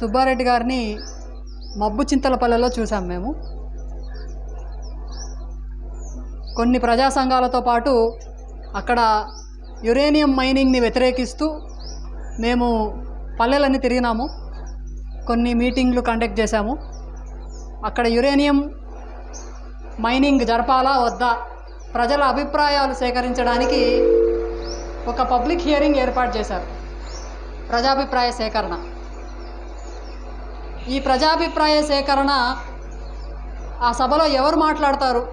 సుబ్బారెడ్డి గారిని మబ్బు చింతలపల్లెలో చూసాం మేము. కొన్ని ప్రజా సంఘాలతో పాటు అక్కడ యురేనియం మైనింగ్ని వ్యతిరేకిస్తూ మేము పల్లెలన్నీ తిరిగినాము. కొన్ని మీటింగ్లు కండక్ట్ చేశాము. అక్కడ యురేనియం మైనింగ్ జరపాలా వద్దా ప్రజల అభిప్రాయాలు సేకరించడానికి ఒక పబ్లిక్ హియరింగ్ ఏర్పాటు చేశారు. ప్రజాభిప్రాయ సేకరణ. ఈ ప్రజాభిప్రాయ సేకరణ ఆ సభలో ఎవరు మాట్లాడతారు?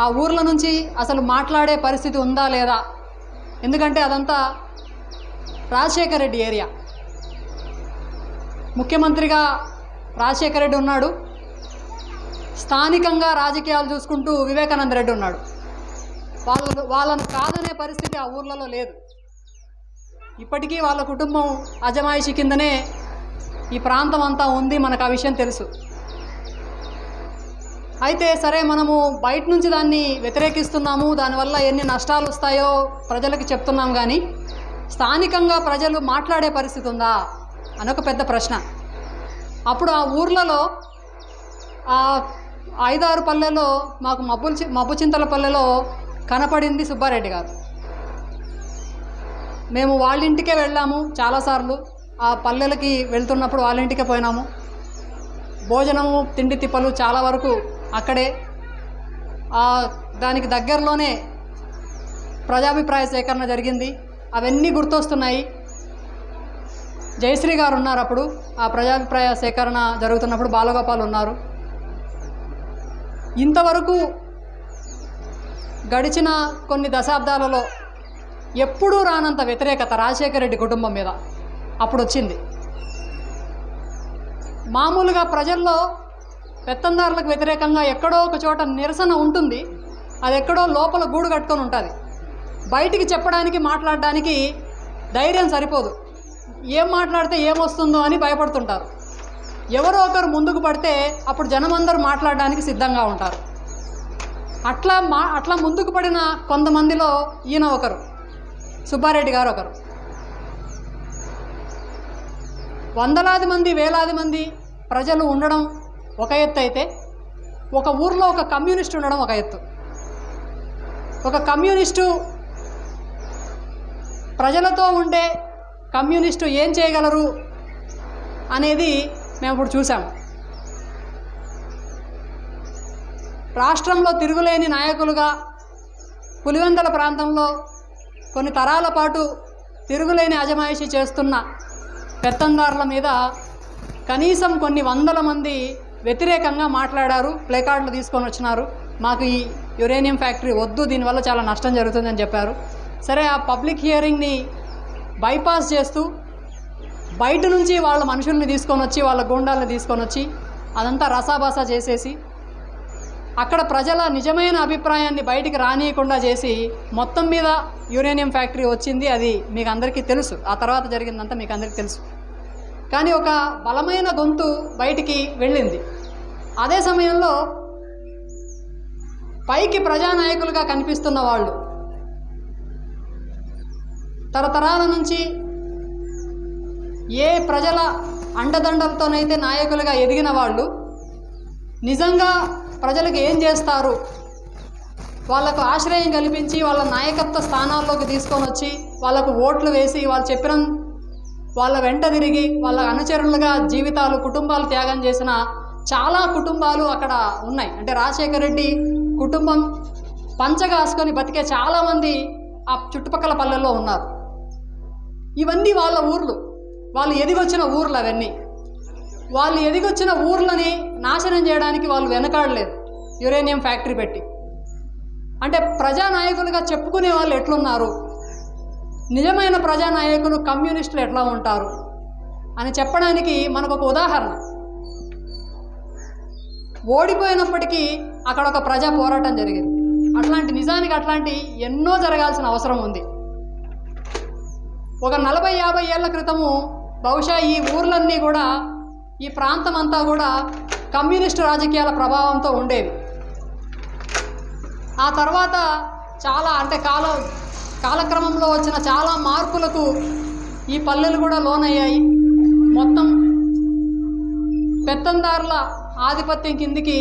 ఆ ఊర్ల నుంచి అసలు మాట్లాడే పరిస్థితి ఉందా లేదా? ఎందుకంటే అదంతా రాజశేఖర రెడ్డి ఏరియా. ముఖ్యమంత్రిగా రాజశేఖర రెడ్డి ఉన్నాడు. స్థానికంగా రాజకీయాలు చూసుకుంటూ వివేకానంద రెడ్డి ఉన్నాడు. వాళ్ళను వాళ్ళను కాదనే పరిస్థితి ఆ ఊర్లలో లేదు. ఇప్పటికీ వాళ్ళ కుటుంబం అజమాయిషి కిందనే ఈ ప్రాంతం అంతా ఉంది మనకు ఆ విషయం తెలుసు. అయితే సరే మనము బయట నుంచి దాన్ని వ్యతిరేకిస్తున్నాము. దానివల్ల ఎన్ని నష్టాలు వస్తాయో ప్రజలకు చెప్తున్నాం కానీ స్థానికంగా ప్రజలు మాట్లాడే పరిస్థితి ఉందా అని ఒక పెద్ద ప్రశ్న. అప్పుడు ఆ ఊర్లలో ఆ ఐదారు పల్లెలో మాకు మబ్బుల మబ్బు చింతల పల్లెలో కనపడింది సుబ్బారెడ్డి గారు. మేము వాళ్ళ ఇంటికే వెళ్ళాము చాలాసార్లు ఆ పల్లెలకి వెళ్తున్నప్పుడు వాళ్ళ ఇంటికే పోయినాము. భోజనము తిండి తిప్పలు చాలా వరకు అక్కడే. దానికి దగ్గరలోనే ప్రజాభిప్రాయ సేకరణ జరిగింది. అవన్నీ గుర్తొస్తున్నాయి. జయశ్రీ గారు ఉన్నారు అప్పుడు. ఆ ప్రజాభిప్రాయ సేకరణ జరుగుతున్నప్పుడు బాలగోపాల్ ఉన్నారు. ఇంతవరకు గడిచిన కొన్ని దశాబ్దాలలో ఎప్పుడూ రానంత వ్యతిరేకత రాజశేఖర రెడ్డి కుటుంబం మీద. అప్పుడు వచ్చింది మామూలుగా ప్రజల్లో పెత్తందారులకు వ్యతిరేకంగా ఎక్కడో ఒక చోట నిరసన ఉంటుంది. అది ఎక్కడో లోపల గూడు కట్టుకొని ఉంటుంది. బయటికి చెప్పడానికి మాట్లాడడానికి ధైర్యం సరిపోదు. ఏం మాట్లాడితే ఏమొస్తుందో అని భయపడుతుంటారు. ఎవరో ఒకరు ముందుకు పడితే అప్పుడు జనమందరూ మాట్లాడడానికి సిద్ధంగా ఉంటారు. అట్లా మా అట్లా ముందుకు పడిన కొంతమందిలో ఈయన ఒకరు సుబ్బారెడ్డి గారు ఒకరు. వందలాది మంది వేలాది మంది ప్రజలు ఉండడం ఒక ఎత్తు అయితే ఒక ఊర్లో ఒక కమ్యూనిస్ట్ ఉండడం ఒక ఎత్తు. ఒక కమ్యూనిస్టు ప్రజలతో ఉండే కమ్యూనిస్టు ఏం చేయగలరు అనేది మేము ఇప్పుడు చూసాము రాష్ట్రంలో తిరుగులేని నాయకులుగా పులివెందల ప్రాంతంలో కొన్ని తరాల పాటు తిరుగులేని అజమాయిషి చేస్తున్న పెత్తందారుల మీద కనీసం కొన్ని వందల మంది వ్యతిరేకంగా మాట్లాడారు ప్లేకార్డులు తీసుకొని వచ్చినారు. మాకు ఈ యురేనియం ఫ్యాక్టరీ వద్దు దీనివల్ల చాలా నష్టం జరుగుతుందని చెప్పారు. సరే ఆ పబ్లిక్ హియరింగ్ని బైపాస్ చేస్తూ బయట నుంచి వాళ్ళ మనుషుల్ని తీసుకొని వచ్చి వాళ్ళ గూండాలను తీసుకొని వచ్చి అదంతా రసాబసా చేసేసి అక్కడ ప్రజల నిజమైన అభిప్రాయాన్ని బయటికి రానియకుండా చేసి మొత్తం మీద యురేనియం ఫ్యాక్టరీ వచ్చింది అది మీకు అందరికీ తెలుసు. ఆ తర్వాత జరిగిందంతా మీకు అందరికీ తెలుసు. కానీ ఒక బలమైన గొంతు బయటికి వెళ్ళింది. అదే సమయంలో పైకి ప్రజానాయకులుగా కనిపిస్తున్న వాళ్ళు తరతరాల నుంచి ఏ ప్రజల అండదండలతోనైతే నాయకులుగా ఎదిగిన వాళ్ళు నిజంగా ప్రజలకు ఏం చేస్తారు? వాళ్ళకు ఆశ్రయం కల్పించి వాళ్ళ నాయకత్వ స్థానాల్లోకి తీసుకొని వచ్చి వాళ్ళకు ఓట్లు వేసి వాళ్ళు చెప్పిన వాళ్ళ వెంట తిరిగి వాళ్ళ అనుచరులుగా జీవితాలు కుటుంబాలు త్యాగం చేసిన చాలా కుటుంబాలు అక్కడ ఉన్నాయి. అంటే రాజశేఖర రెడ్డి కుటుంబం పంచగాసుకొని బతికే చాలామంది ఆ చుట్టుపక్కల పల్లెల్లో ఉన్నారు. ఇవన్నీ వాళ్ళ ఊర్లు. వాళ్ళు ఎదిగొచ్చిన ఊర్లు అవన్నీ. వాళ్ళు ఎదిగొచ్చిన ఊర్లని నాశనం చేయడానికి వాళ్ళు వెనకాడలేదు. యురేనియం ఫ్యాక్టరీ పెట్టి. అంటే ప్రజానాయకులుగా చెప్పుకునే వాళ్ళు ఎట్లున్నారు? నిజమైన ప్రజానాయకులు కమ్యూనిస్టులు ఎట్లా ఉంటారు? అని చెప్పడానికి మనకు ఒక ఉదాహరణ. ఓడిపోయినప్పటికీ అక్కడ ఒక ప్రజా పోరాటం జరిగింది. అట్లాంటి నిజానికి అట్లాంటి ఎన్నో జరగాల్సిన అవసరం ఉంది. ఒక నలభై యాభై ఏళ్ళ క్రితము బహుశా ఈ ఊర్లన్నీ కూడా ఈ ప్రాంతం అంతా కూడా కమ్యూనిస్టు రాజకీయాల ప్రభావంతో ఉండేవి. ఆ తర్వాత చాలా అంటే కాలం కాలక్రమంలో వచ్చిన చాలా మార్పులకు ఈ పల్లెలు కూడా లోనయ్యాయి. మొత్తం పెత్తందారుల ఆధిపత్యం కిందికి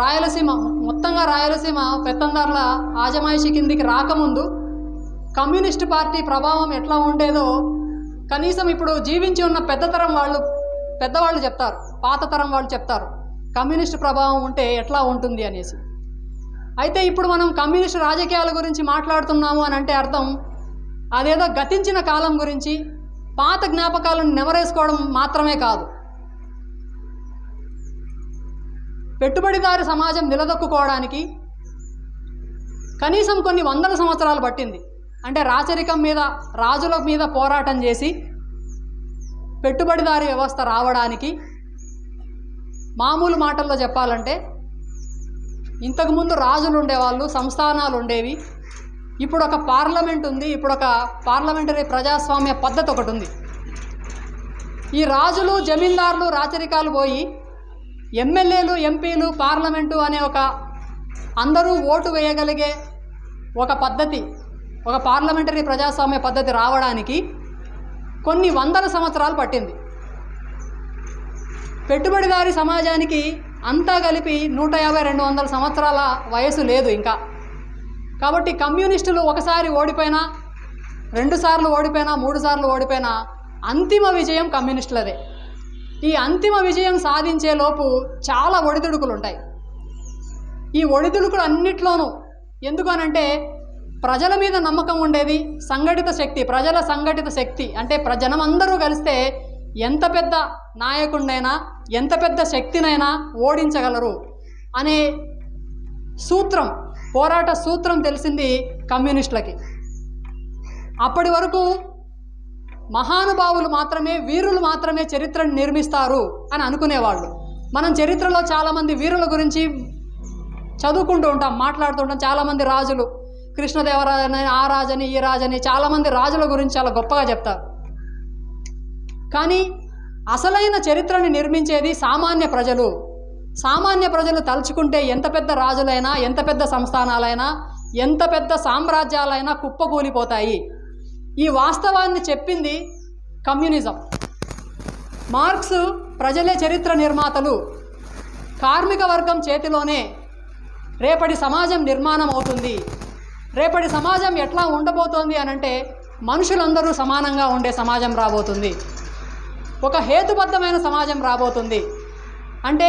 రాయలసీమ మొత్తంగా రాయలసీమ పెత్తందారుల ఆజమాయిషి కిందికి రాకముందు కమ్యూనిస్ట్ పార్టీ ప్రభావం ఎట్లా ఉండేదో కనీసం ఇప్పుడు జీవించి ఉన్న పెద్ద తరం వాళ్ళు పెద్దవాళ్ళు చెప్తారు పాత తరం వాళ్ళు చెప్తారు కమ్యూనిస్ట్ ప్రభావం ఉంటే ఎట్లా ఉంటుంది అనేసి. అయితే ఇప్పుడు మనం కమ్యూనిస్ట్ రాజకీయాల గురించి మాట్లాడుతున్నాము అని అంటే అర్థం. అదేదో గతించిన కాలం గురించి పాత జ్ఞాపకాలను నెమరేసుకోవడం మాత్రమే కాదు. పెట్టుబడిదారు సమాజం నిలదొక్కుకోవడానికి కనీసం కొన్ని వందల సంవత్సరాలు పట్టింది. అంటే రాచరికం మీద రాజుల మీద పోరాటం చేసి పెట్టుబడిదారి వ్యవస్థ రావడానికి మామూలు మాటల్లో చెప్పాలంటే ఇంతకుముందు రాజులు ఉండేవాళ్ళు సంస్థానాలు ఉండేవి. ఇప్పుడు ఒక పార్లమెంట్ ఉంది ఇప్పుడు ఒక పార్లమెంటరీ ప్రజాస్వామ్య పద్ధతి ఒకటి ఉంది. ఈ రాజులు జమీందారులు రాచరికాలు పోయి ఎమ్మెల్యేలు ఎంపీలు పార్లమెంటు అనే ఒక అందరూ ఓటు వేయగలిగే ఒక పద్ధతి ఒక పార్లమెంటరీ ప్రజాస్వామ్య పద్ధతి రావడానికి కొన్ని వందల సంవత్సరాలు పట్టింది. పెట్టుబడిదారి సమాజానికి అంతా కలిపి నూట యాభై రెండు వందల సంవత్సరాల వయసు లేదు ఇంకా. కాబట్టి కమ్యూనిస్టులు ఒకసారి ఓడిపోయినా రెండుసార్లు ఓడిపోయినా మూడు సార్లు ఓడిపోయినా అంతిమ విజయం కమ్యూనిస్టులదే. ఈ అంతిమ విజయం సాధించే లోపు చాలా ఒడిదుడుకులు ఉంటాయి ఈ ఒడిదుడుకులు అన్నిట్లోనూ ఎందుకనంటే ప్రజల మీద నమ్మకం ఉండేది సంఘటిత శక్తి ప్రజల సంఘటిత శక్తి అంటే ప్ర అందరూ కలిస్తే ఎంత పెద్ద నాయకుడినైనా ఎంత పెద్ద శక్తినైనా ఓడించగలరు అనే సూత్రం పోరాట సూత్రం తెలిసింది కమ్యూనిస్టులకి. అప్పటి వరకు మహానుభావులు మాత్రమే వీరులు మాత్రమే చరిత్రను నిర్మిస్తారు అని అనుకునేవాళ్ళు. మనం చరిత్రలో చాలామంది వీరుల గురించి చదువుకుంటూ ఉంటాం మాట్లాడుతుంటాం చాలామంది రాజులు కృష్ణదేవరాయని ఆ రాజని ఈ రాజని చాలామంది రాజుల గురించి చాలా గొప్పగా చెప్తారు. కానీ అసలైన చరిత్రని నిర్మించేది సామాన్య ప్రజలు. సామాన్య ప్రజలు తలుచుకుంటే ఎంత పెద్ద రాజులైనా ఎంత పెద్ద సంస్థానాలైనా ఎంత పెద్ద సామ్రాజ్యాలైనా కుప్పకూలిపోతాయి. ఈ వాస్తవాన్ని చెప్పింది కమ్యూనిజం. మార్క్స్ ప్రజలే చరిత్ర నిర్మాతలు. కార్మిక వర్గం చేతిలోనే రేపటి సమాజం నిర్మాణం అవుతుంది. రేపటి సమాజం ఎట్లా ఉండబోతోంది అని అంటే మనుషులందరూ సమానంగా ఉండే సమాజం రాబోతుంది. ఒక హేతుబద్ధమైన సమాజం రాబోతుంది. అంటే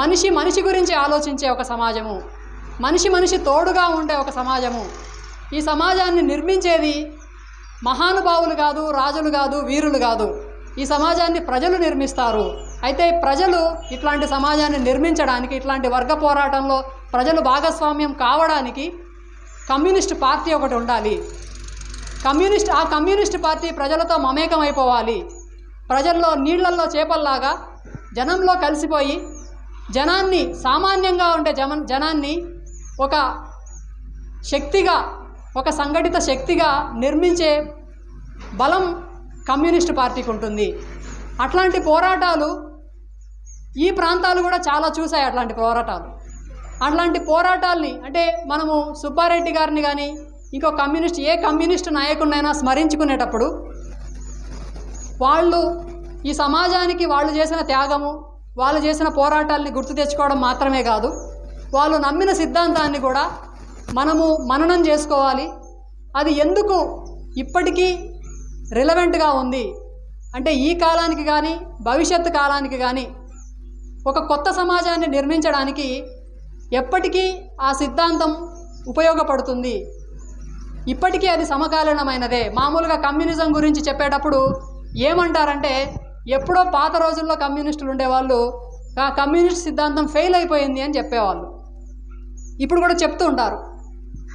మనిషి మనిషి గురించి ఆలోచించే ఒక సమాజము మనిషి మనిషి తోడుగా ఉండే ఒక సమాజము. ఈ సమాజాన్ని నిర్మించేది మహానుభావులు కాదు రాజులు కాదు వీరులు కాదు. ఈ సమాజాన్ని ప్రజలు నిర్మిస్తారు. అయితే ప్రజలు ఇట్లాంటి సమాజాన్ని నిర్మించడానికి ఇట్లాంటి వర్గ పోరాటంలో ప్రజలు భాగస్వామ్యం కావడానికి కమ్యూనిస్ట్ పార్టీ ఒకటి ఉండాలి. కమ్యూనిస్ట్ ఆ కమ్యూనిస్ట్ పార్టీ ప్రజలతో మమేకం అయిపోవాలి ప్రజల్లో నీళ్ళల్లో చేపల్లాగా జనంలో కలిసిపోయి జనాన్ని సామాన్యంగా ఉండే జమ జనాన్ని ఒక శక్తిగా ఒక సంఘటిత శక్తిగా నిర్మించే బలం కమ్యూనిస్ట్ పార్టీకి ఉంటుంది. అట్లాంటి పోరాటాలు ఈ ప్రాంతాలు కూడా చాలా చూశాయి అట్లాంటి పోరాటాలు. అట్లాంటి పోరాటాల్ని అంటే మనము సుబ్బారెడ్డి గారిని కానీ ఇంకో కమ్యూనిస్ట్ ఏ కమ్యూనిస్ట్ నాయకుడినైనా స్మరించుకునేటప్పుడు వాళ్ళు ఈ సమాజానికి వాళ్ళు చేసిన త్యాగము వాళ్ళు చేసిన పోరాటాల్ని గుర్తు తెచ్చుకోవడం మాత్రమే కాదు. వాళ్ళు నమ్మిన సిద్ధాంతాన్ని కూడా మనము మననం చేసుకోవాలి. అది ఎందుకు ఇప్పటికీ రిలవెంట్గా ఉంది? అంటే ఈ కాలానికి కానీ భవిష్యత్తు కాలానికి కానీ ఒక కొత్త సమాజాన్ని నిర్మించడానికి ఎప్పటికీ ఆ సిద్ధాంతం ఉపయోగపడుతుంది. ఇప్పటికీ అది సమకాలీనమైనదే. మామూలుగా కమ్యూనిజం గురించి చెప్పేటప్పుడు ఏమంటారంటే ఎప్పుడో పాత రోజుల్లో కమ్యూనిస్టులు ఉండేవాళ్ళు ఆ కమ్యూనిస్ట్ సిద్ధాంతం ఫెయిల్ అయిపోయింది అని చెప్పేవాళ్ళు. ఇప్పుడు కూడా చెప్తూ ఉంటారు.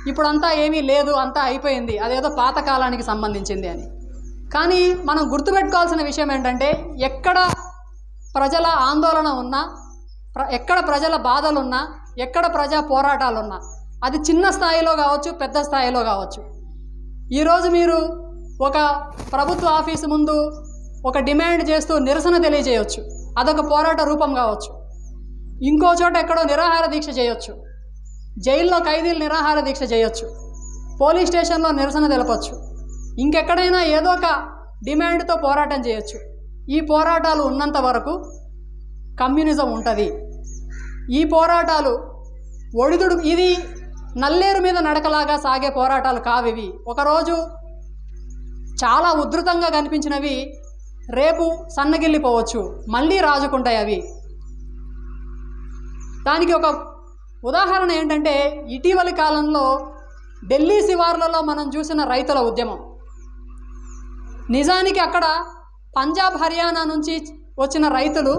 ఇప్పుడంతా ఏమీ లేదు అంతా అయిపోయింది అదేదో పాతకాలానికి సంబంధించింది అని. కానీ మనం గుర్తుపెట్టుకోవాల్సిన విషయం ఏంటంటే ఎక్కడ ప్రజల ఆందోళన ఉన్నా ప్ర ఎక్కడ ప్రజల బాధలున్నా ఎక్కడ ప్రజా పోరాటాలున్నా అది చిన్న స్థాయిలో కావచ్చు పెద్ద స్థాయిలో కావచ్చు. ఈరోజు మీరు ఒక ప్రభుత్వ ఆఫీసు ముందు ఒక డిమాండ్ చేస్తూ నిరసన తెలియజేయవచ్చు అదొక పోరాట రూపం కావచ్చు. ఇంకో చోట ఎక్కడో నిరాహార దీక్ష చేయొచ్చు. జైల్లో ఖైదీలు నిరాహార దీక్ష చేయొచ్చు. పోలీస్ స్టేషన్లో నిరసన తెలపచ్చు. ఇంకెక్కడైనా ఏదో ఒక డిమాండ్తో పోరాటం చేయొచ్చు. ఈ పోరాటాలు ఉన్నంత వరకు కమ్యూనిజం ఉంటుంది. ఈ పోరాటాలు ఒడిదుడు ఇది నల్లేరు మీద నడకలాగా సాగే పోరాటాలు కావివి. ఒకరోజు చాలా ఉధృతంగా కనిపించినవి రేపు సన్నగిల్లిపోవచ్చు మళ్ళీ రాజుకుంటాయి అవి దానికి ఒక ఉదాహరణ ఏంటంటే ఇటీవలి కాలంలో ఢిల్లీ శివార్లలో మనం చూసిన రైతుల ఉద్యమం. నిజానికి అక్కడ పంజాబ్ హర్యానా నుంచి వచ్చిన రైతులు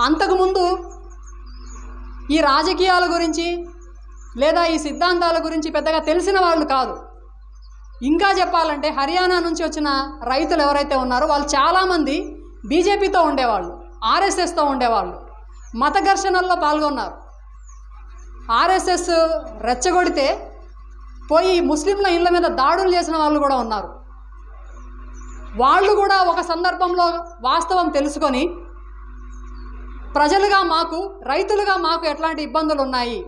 అంతకుముందు ఈ రాజకీయాల గురించి లేదా ఈ సిద్ధాంతాల గురించి పెద్దగా తెలిసిన వాళ్ళు కాదు. ఇంకా చెప్పాలంటే హర్యానా నుంచి వచ్చిన రైతులు ఎవరైతే ఉన్నారో వాళ్ళు చాలామంది బీజేపీతో ఉండేవాళ్ళు ఆర్ఎస్ఎస్తో ఉండేవాళ్ళు మత ఘర్షణల్లో పాల్గొన్నారు. ఆర్ఎస్ఎస్ రెచ్చగొడితే పోయి ముస్లింల ఇళ్ళ మీద దాడులు చేసిన వాళ్ళు కూడా ఉన్నారు. వాళ్ళు కూడా ఒక సందర్భంలో వాస్తవం తెలుసుకొని ప్రజలుగా మాకు రైతులుగా మాకు ఎట్లాంటి ఇబ్బందులు ఉన్నాయి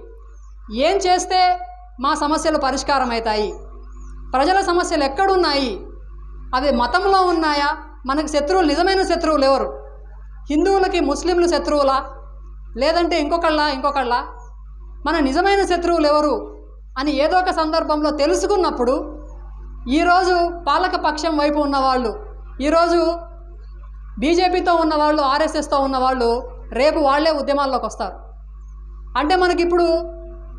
ఏం చేస్తే మా సమస్యలు పరిష్కారం అవుతాయి ప్రజల సమస్యలు ఎక్కడున్నాయి? అవి మతంలో ఉన్నాయా? మనకు శత్రువులు నిజమైన శత్రువులు ఎవరు? హిందువులకి ముస్లింలు శత్రువులా? లేదంటే ఇంకొకళ్ళ ఇంకొకళ్ళ? మన నిజమైన శత్రువులు ఎవరు? అని ఏదో ఒక సందర్భంలో తెలుసుకున్నప్పుడు ఈరోజు పాలక పక్షం వైపు ఉన్నవాళ్ళు ఈరోజు బీజేపీతో ఉన్నవాళ్ళు ఆర్ఎస్ఎస్తో ఉన్నవాళ్ళు రేపు వాళ్ళే ఉద్యమాల్లోకి వస్తారు. అంటే మనకిప్పుడు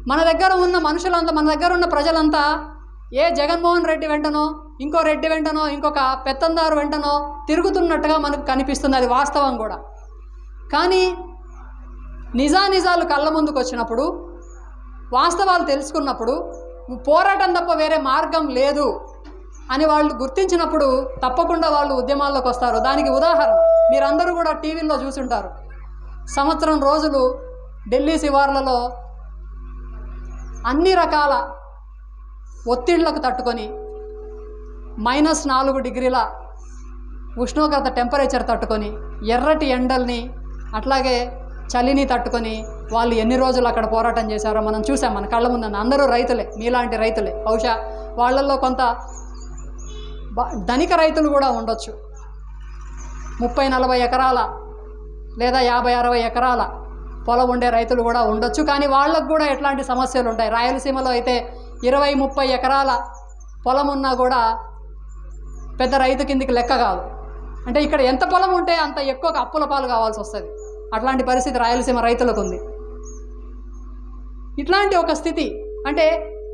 మన దగ్గర ఉన్న మనుషులంతా మన దగ్గర ఉన్న ప్రజలంతా ఏ జగన్మోహన్ రెడ్డి వెంటనో ఇంకో రెడ్డి వెంటనో ఇంకొక పెత్తందారు వెంటనో తిరుగుతున్నట్టుగా మనకు కనిపిస్తుంది అది వాస్తవం కూడా. కానీ నిజానిజాలు కళ్ళ ముందుకు వచ్చినప్పుడు వాస్తవాలు తెలుసుకున్నప్పుడు పోరాటం తప్ప వేరే మార్గం లేదు అని వాళ్ళు గుర్తించినప్పుడు తప్పకుండా వాళ్ళు ఉద్యమాల్లోకి వస్తారు. దానికి ఉదాహరణ మీరందరూ కూడా టీవీల్లో చూసుంటారు. సంవత్సరం రోజులు ఢిల్లీ శివార్లలో అన్ని రకాల ఒత్తిళ్ళకు తట్టుకొని మైనస్ నాలుగు డిగ్రీల ఉష్ణోగ్రత టెంపరేచర్ తట్టుకొని ఎర్రటి ఎండల్ని అట్లాగే చలిని తట్టుకొని వాళ్ళు ఎన్ని రోజులు అక్కడ పోరాటం చేశారో మనం చూసాం మన కళ్ళ ముందన్న అందరూ రైతులే మీలాంటి రైతులే. బహుశా వాళ్ళల్లో కొంత బ- ధనిక రైతులు కూడా ఉండొచ్చు. ముప్పై నలభై ఎకరాల లేదా యాభై అరవై ఎకరాల పొలం ఉండే రైతులు కూడా ఉండొచ్చు. కానీ వాళ్ళకు కూడా ఎట్లాంటి సమస్యలు ఉంటాయి? రాయలసీమలో అయితే ఇరవై ముప్పై ఎకరాల పొలం ఉన్నా కూడా పెద్ద రైతు కిందికి లెక్క కాదు. అంటే ఇక్కడ ఎంత పొలం ఉంటే అంత ఎక్కువ అప్పుల పాలు కావాల్సి వస్తుంది. అట్లాంటి పరిస్థితి రాయలసీమ రైతులకు ఉంది. ఇట్లాంటి ఒక స్థితి అంటే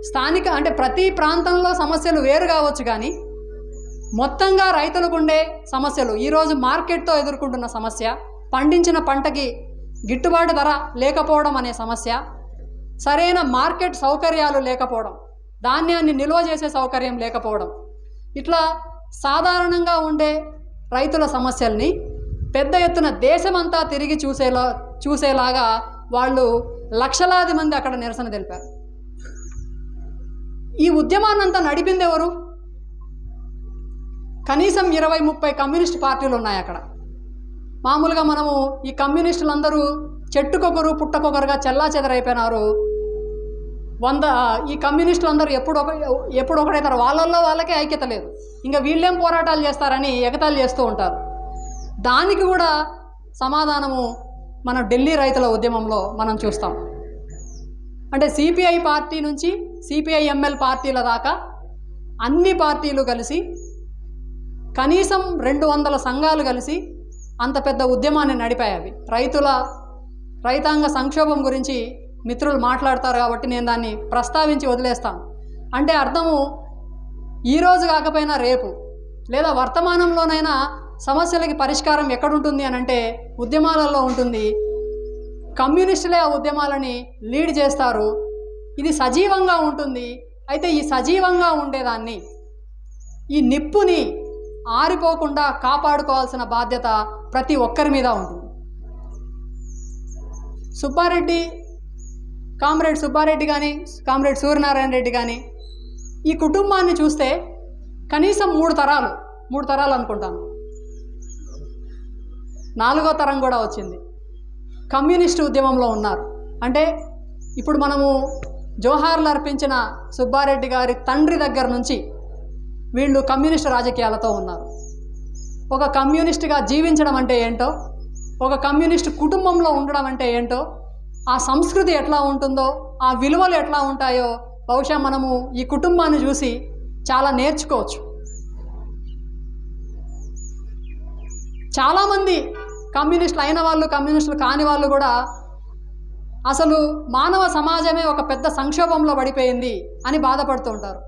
స్థానిక అంటే ప్రతి ప్రాంతంలో సమస్యలు వేరు కావచ్చు కానీ మొత్తంగా రైతులకు ఉండే సమస్యలు ఈరోజు మార్కెట్తో ఎదుర్కొంటున్న సమస్య పండించిన పంటకి గిట్టుబాటు ధర లేకపోవడం అనే సమస్య సరైన మార్కెట్ సౌకర్యాలు లేకపోవడం ధాన్యాన్ని నిల్వ చేసే సౌకర్యం లేకపోవడం. ఇట్లా సాధారణంగా ఉండే రైతుల సమస్యల్ని పెద్ద ఎత్తున దేశమంతా తిరిగి చూసేలా చూసేలాగా వాళ్ళు లక్షలాది మంది అక్కడ నిరసన తెలిపారు. ఈ ఉద్యమాన్నంతా నడిపింది ఎవరు? కనీసం ఇరవై ముప్పై కమ్యూనిస్ట్ పార్టీలు ఉన్నాయి అక్కడ. మామూలుగా మనము ఈ కమ్యూనిస్టులందరూ చెట్టుకొకరు పుట్టకొకరుగా చెల్లా చెదరైపోయినారు వంద ఈ కమ్యూనిస్టులు అందరూ ఎప్పుడు ఒక ఎప్పుడు ఒకటైతారు వాళ్ళల్లో వాళ్ళకే ఐక్యత లేదు. ఇంకా వీళ్ళేం పోరాటాలు చేస్తారని ఎగతాలు చేస్తూ ఉంటారు. దానికి కూడా సమాధానము మన ఢిల్లీ రైతుల ఉద్యమంలో మనం చూస్తాం. అంటే సిపిఐ పార్టీ నుంచి సిపిఐ ఎంఎల్ పార్టీల దాకా అన్ని పార్టీలు కలిసి కనీసం రెండు వందల సంఘాలు కలిసి అంత పెద్ద ఉద్యమాన్ని నడిపాయి అవి. రైతుల రైతాంగ సంక్షోభం గురించి మిత్రులు మాట్లాడతారు కాబట్టి నేను దాన్ని ప్రస్తావించి వదిలేస్తాను. అంటే అర్థము ఈరోజు కాకపోయినా రేపు లేదా వర్తమానంలోనైనా సమస్యలకి పరిష్కారం ఎక్కడుంటుంది అని అంటే ఉద్యమాలలో ఉంటుంది. కమ్యూనిస్టులే ఆ ఉద్యమాలని లీడ్ చేస్తారు. ఇది సజీవంగా ఉంటుంది. అయితే ఈ సజీవంగా ఉండేదాన్ని ఈ నిప్పుని ఆరిపోకుండా కాపాడుకోవాల్సిన బాధ్యత ప్రతి ఒక్కరి మీద ఉంటుంది. సుబ్బారెడ్డి కామ్రేడ్ సుబ్బారెడ్డి కానీ కామ్రేడ్ సూర్యనారాయణ రెడ్డి కానీ ఈ కుటుంబాన్ని చూస్తే కనీసం మూడు తరాలు మూడు తరాలు అనుకుంటాను. నాలుగో తరం కూడా వచ్చింది. కమ్యూనిస్టు ఉద్యమంలో ఉన్నారు. అంటే ఇప్పుడు మనము జోహార్లు అర్పించిన సుబ్బారెడ్డి గారి తండ్రి దగ్గర నుంచి వీళ్ళు కమ్యూనిస్టు రాజకీయాలతో ఉన్నారు. ఒక కమ్యూనిస్ట్గా జీవించడం అంటే ఏంటో ఒక కమ్యూనిస్ట్ కుటుంబంలో ఉండడం అంటే ఏంటో? ఆ సంస్కృతి ఎట్లా ఉంటుందో? ఆ విలువలు ఎట్లా ఉంటాయో? బహుశా మనము ఈ కుటుంబాన్ని చూసి చాలా నేర్చుకోవచ్చు. చాలామంది కమ్యూనిస్టులు అయిన వాళ్ళు కమ్యూనిస్టులు కాని వాళ్ళు కూడా అసలు మానవ సమాజమే ఒక పెద్ద సంక్షోభంలో పడిపోయింది అని బాధపడుతూ ఉంటారు.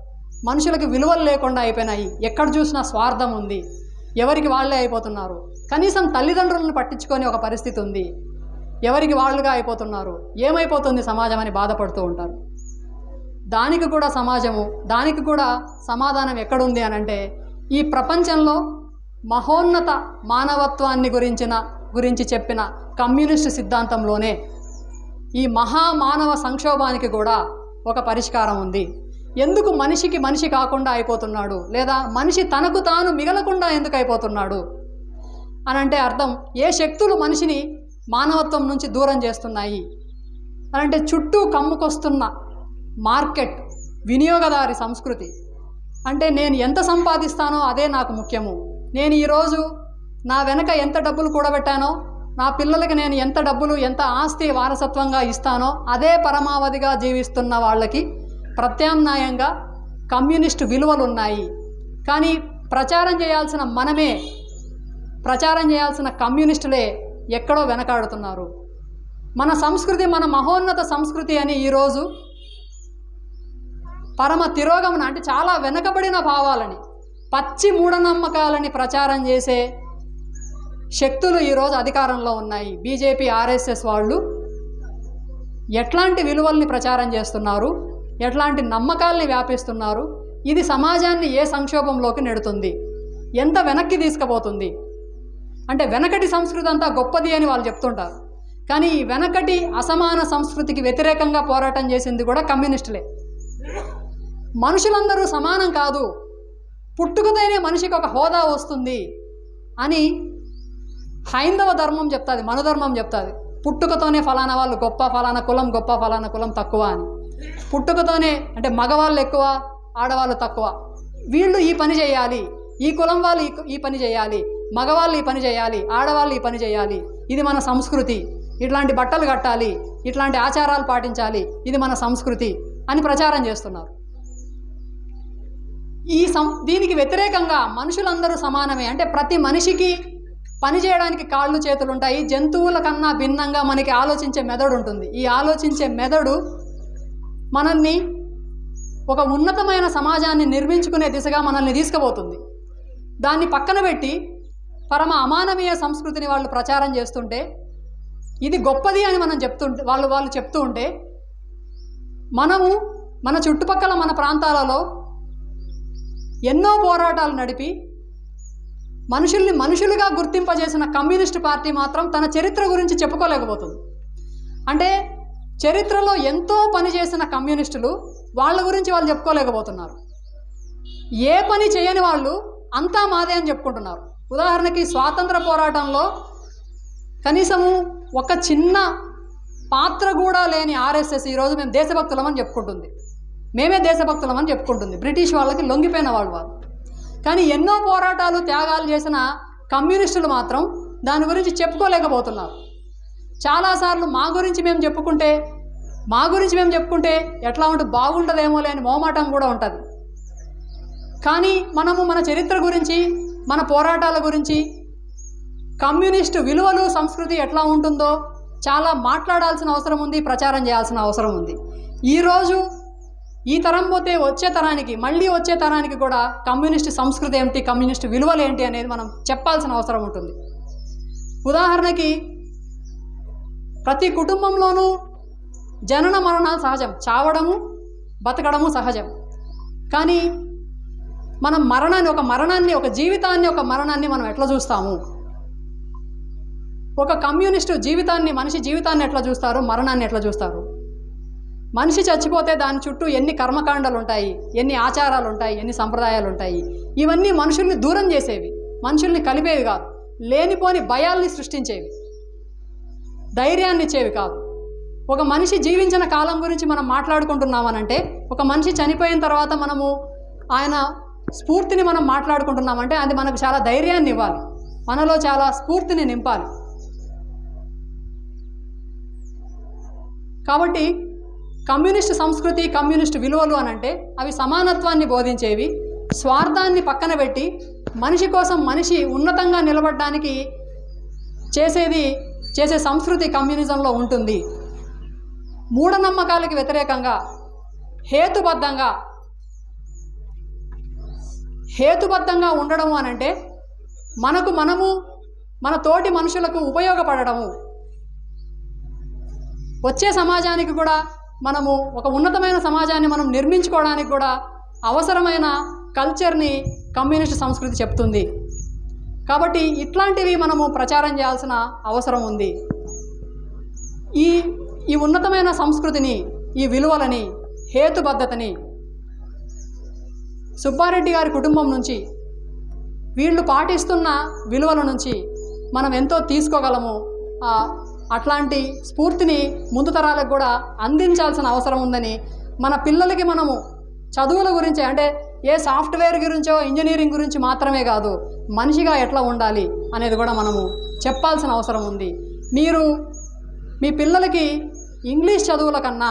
మనుషులకు విలువలు లేకుండా అయిపోయినాయి. ఎక్కడ చూసినా స్వార్థం ఉంది. ఎవరికి వాళ్ళే అయిపోతున్నారు? కనీసం తల్లిదండ్రులను పట్టించుకొని ఒక పరిస్థితి ఉంది. ఎవరికి వాళ్ళుగా అయిపోతున్నారు? ఏమైపోతుంది సమాజం అని బాధపడుతూ ఉంటారు. దానికి కూడా సమాజము దానికి కూడా సమాధానం ఎక్కడుంది అని అంటే ఈ ప్రపంచంలో మహోన్నత మానవత్వాన్ని గురించిన గురించి చెప్పిన కమ్యూనిస్ట్ సిద్ధాంతంలోనే ఈ మహామానవ సంక్షోభానికి కూడా ఒక పరిష్కారం ఉంది. ఎందుకు మనిషికి మనిషి కాకుండా అయిపోతున్నాడు? లేదా మనిషి తనకు తాను మిగలకుండా ఎందుకు అయిపోతున్నాడు? అని అంటే అర్థం ఏ శక్తులు మనిషిని మానవత్వం నుంచి దూరం చేస్తున్నాయి? అని అంటే చుట్టూ కమ్ముకొస్తున్న మార్కెట్ వినియోగదారి సంస్కృతి. అంటే నేను ఎంత సంపాదిస్తానో అదే నాకు ముఖ్యము. నేను ఈరోజు నా వెనక ఎంత డబ్బులు కూడబెట్టానో నా పిల్లలకి నేను ఎంత డబ్బులు ఎంత ఆస్తి వారసత్వంగా ఇస్తానో అదే పరమావధిగా జీవిస్తున్న వాళ్ళకి ప్రత్యామ్నాయంగా కమ్యూనిస్టు విలువలు ఉన్నాయి కానీ ప్రచారం చేయాల్సిన మనమే ప్రచారం చేయాల్సిన కమ్యూనిస్టులే ఎక్కడో వెనకాడుతున్నారు. మన సంస్కృతి మన మహోన్నత సంస్కృతి అని ఈరోజు పరమ తిరోగమన అంటే చాలా వెనకబడిన భావాలని పచ్చి మూఢనమ్మకాలని ప్రచారం చేసే శక్తులు ఈరోజు అధికారంలో ఉన్నాయి. బీజేపీ ఆర్ఎస్ఎస్ వాళ్ళు ఎట్లాంటి విలువల్ని ప్రచారం చేస్తున్నారు? ఎట్లాంటి నమ్మకాల్ని వ్యాపిస్తున్నారు? ఇది సమాజాన్ని ఏ సంక్షోభంలోకి నెడుతుంది? ఎంత వెనక్కి తీసుకుపోతుంది? అంటే వెనకటి సంస్కృతి అంతా గొప్పది అని వాళ్ళు చెప్తుంటారు. కానీ ఈ వెనకటి అసమాన సంస్కృతికి వ్యతిరేకంగా పోరాటం చేసింది కూడా కమ్యూనిస్టులే. మనుషులందరూ సమానం కాదు. పుట్టుకతోనే మనిషికి ఒక హోదా వస్తుంది అని హైందవ ధర్మం చెప్తుంది మనుధర్మం చెప్తుంది. పుట్టుకతోనే ఫలానా వాళ్ళు గొప్ప ఫలానా కులం గొప్ప ఫలానా కులం తక్కువ అని. పుట్టుకతోనే అంటే మగవాళ్ళు ఎక్కువ ఆడవాళ్ళు తక్కువ. వీళ్ళు ఈ పని చేయాలి. ఈ కులం వాళ్ళు ఈ- ఈ పని చేయాలి. మగవాళ్ళు ఈ పని చేయాలి. ఆడవాళ్ళు ఈ పని చేయాలి. ఇది మన సంస్కృతి. ఇట్లాంటి బట్టలు కట్టాలి. ఇట్లాంటి ఆచారాలు పాటించాలి. ఇది మన సంస్కృతి అని ప్రచారం చేస్తున్నారు. ఈ సం దీనికి వ్యతిరేకంగా మనుషులందరూ సమానమే. అంటే ప్రతి మనిషికి పని చేయడానికి కాళ్ళు చేతులు ఉంటాయి జంతువుల కన్నా భిన్నంగా మనకి ఆలోచించే మెదడు ఉంటుంది. ఈ ఆలోచించే మెదడు మనల్ని ఒక ఉన్నతమైన సమాజాన్ని నిర్మించుకునే దిశగా మనల్ని తీసుకుపోతుంది. దాన్ని పక్కన పెట్టి పరమ అమానవీయ సంస్కృతిని వాళ్ళు ప్రచారం చేస్తుంటే ఇది గొప్పది అని మనం చెప్తుంటే వాళ్ళు వాళ్ళు చెప్తూ ఉంటే మనము మన చుట్టుపక్కల మన ప్రాంతాలలో ఎన్నో పోరాటాలు నడిపి మనుషుల్ని మనుషులుగా గుర్తింపజేసిన కమ్యూనిస్ట్ పార్టీ మాత్రం తన చరిత్ర గురించి చెప్పుకోలేకపోతుంది. అంటే చరిత్రలో ఎంతో పని చేసిన కమ్యూనిస్టులు వాళ్ళ గురించి వాళ్ళు చెప్పుకోలేకపోతున్నారు. ఏ పని చేయని వాళ్ళు అంతా మాదే అని చెప్పుకుంటున్నారు. ఉదాహరణకి స్వాతంత్ర పోరాటంలో కనీసము ఒక చిన్న పాత్ర కూడా లేని ఆర్ఎస్ఎస్ ఈరోజు మేము దేశభక్తులమని చెప్పుకుంటుంది. మేమే దేశభక్తులమని చెప్పుకుంటుంది. బ్రిటిష్ వాళ్ళకి లొంగిపోయిన వాళ్ళు వాళ్ళు. కానీ ఎన్నో పోరాటాలు త్యాగాలు చేసిన కమ్యూనిస్టులు మాత్రం దాని గురించి చెప్పుకోలేకపోతున్నారు. చాలాసార్లు మా గురించి మేము చెప్పుకుంటే మా గురించి మేము చెప్పుకుంటే ఎట్లా ఉంటే బాగుంటుందేమో లేని మోమాటం కూడా ఉంటుంది. కానీ మనము మన చరిత్ర గురించి మన పోరాటాల గురించి కమ్యూనిస్టు విలువలు సంస్కృతి ఎట్లా ఉంటుందో చాలా మాట్లాడాల్సిన అవసరం ఉంది ప్రచారం చేయాల్సిన అవసరం ఉంది. ఈరోజు ఈ తరం పోతే వచ్చే తరానికి మళ్ళీ వచ్చే తరానికి కూడా కమ్యూనిస్ట్ సంస్కృతి ఏంటి కమ్యూనిస్ట్ విలువలు ఏంటి అనేది మనం చెప్పాల్సిన అవసరం ఉంటుంది. ఉదాహరణకి ప్రతి కుటుంబంలోనూ జనన మరణాలు సహజం. చావడము బతకడము సహజం. కానీ మనం మరణాన్ని ఒక మరణాన్ని ఒక జీవితాన్ని ఒక మరణాన్ని మనం ఎట్లా చూస్తాము? ఒక కమ్యూనిస్టు జీవితాన్ని మనిషి జీవితాన్ని ఎట్లా చూస్తారు? మరణాన్ని ఎట్లా చూస్తారు? మనిషి చచ్చిపోతే దాని చుట్టూ ఎన్ని కర్మకాండాలు ఉంటాయి? ఎన్ని ఆచారాలు ఉంటాయి? ఎన్ని సంప్రదాయాలు ఉంటాయి? ఇవన్నీ మనుషుల్ని దూరం చేసేవి. మనుషుల్ని కలిపేవి కాదు. లేనిపోని భయాల్ని సృష్టించేవి. ధైర్యాన్ని ఇచ్చేవి కాదు. ఒక మనిషి జీవించిన కాలం గురించి మనం మాట్లాడుకుంటున్నామనంటే ఒక మనిషి చనిపోయిన తర్వాత మనము ఆయన స్ఫూర్తిని మనం మాట్లాడుకుంటున్నామంటే అది మనకు చాలా ధైర్యాన్ని ఇవ్వాలి. మనలో చాలా స్ఫూర్తిని నింపాలి. కాబట్టి కమ్యూనిస్ట్ సంస్కృతి కమ్యూనిస్ట్ విలువలు అనంటే అవి సమానత్వాన్ని బోధించేవి స్వార్థాన్ని పక్కన పెట్టి మనిషి కోసం మనిషి ఉన్నతంగా నిలబడడానికి చేసేది చేసే సంస్కృతి కమ్యూనిజంలో ఉంటుంది. మూఢనమ్మకాలకి వ్యతిరేకంగా హేతుబద్ధంగా హేతుబద్ధంగా ఉండడం అనంటే మనకు మనము మన తోటి మనుషులకు ఉపయోగపడడము వచ్చే సమాజానికి కూడా మనము ఒక ఉన్నతమైన సమాజాన్ని మనం నిర్మించుకోవడానికి కూడా అవసరమైన కల్చర్ని కమ్యూనిస్ట్ సంస్కృతి చెప్తుంది. కాబట్టి ఇట్లాంటివి మనము ప్రచారం చేయాల్సిన అవసరం ఉంది. ఈ ఈ ఉన్నతమైన సంస్కృతిని ఈ విలువలని హేతుబద్ధతని సుబ్బారెడ్డి గారి కుటుంబం నుంచి వీళ్ళు పాటిస్తున్న విలువల నుంచి మనం ఎంతో తీసుకోగలము. అట్లాంటి స్ఫూర్తిని ముందు తరాలకు కూడా అందించాల్సిన అవసరం ఉందని మన పిల్లలకి మనము చదువుల గురించి అంటే ఏ సాఫ్ట్వేర్ గురించో ఇంజనీరింగ్ గురించి మాత్రమే కాదు మనిషిగా ఎట్లా ఉండాలి అనేది కూడా మనము చెప్పాల్సిన అవసరం ఉంది. మీరు మీ పిల్లలకి ఇంగ్లీష్ చదువుల కన్నా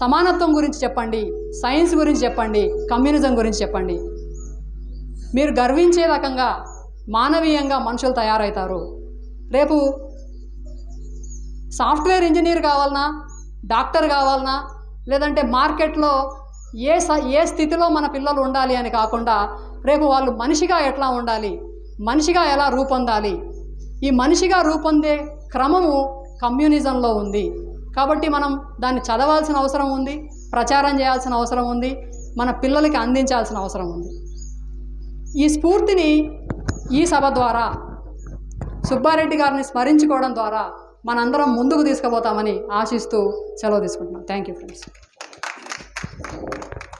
సమానత్వం గురించి చెప్పండి సైన్స్ గురించి చెప్పండి కమ్యూనిజం గురించి చెప్పండి. మీరు గర్వించే రకంగా మానవీయంగా మనుషులు తయారవుతారు రేపు సాఫ్ట్వేర్ ఇంజనీర్ కావాలన్నా డాక్టర్ కావాలన్నా లేదంటే మార్కెట్లో ఏ స ఏ స్థితిలో మన పిల్లలు ఉండాలి అని కాకుండా రేపు వాళ్ళు మనిషిగా ఎట్లా ఉండాలి? మనిషిగా ఎలా రూపొందాలి? ఈ మనిషిగా రూపొందే క్రమము కమ్యూనిజంలో ఉంది. కాబట్టి మనం దాన్ని చదవాల్సిన అవసరం ఉంది ప్రచారం చేయాల్సిన అవసరం ఉంది మన పిల్లలకి అందించాల్సిన అవసరం ఉంది. ఈ స్ఫూర్తిని ఈ సభ ద్వారా సుబ్బారెడ్డి గారిని స్మరించుకోవడం ద్వారా మనందరం ముందుకు తీసుకుపోతామని ఆశిస్తూ సెలవు తీసుకుంటున్నాం. Thank you friends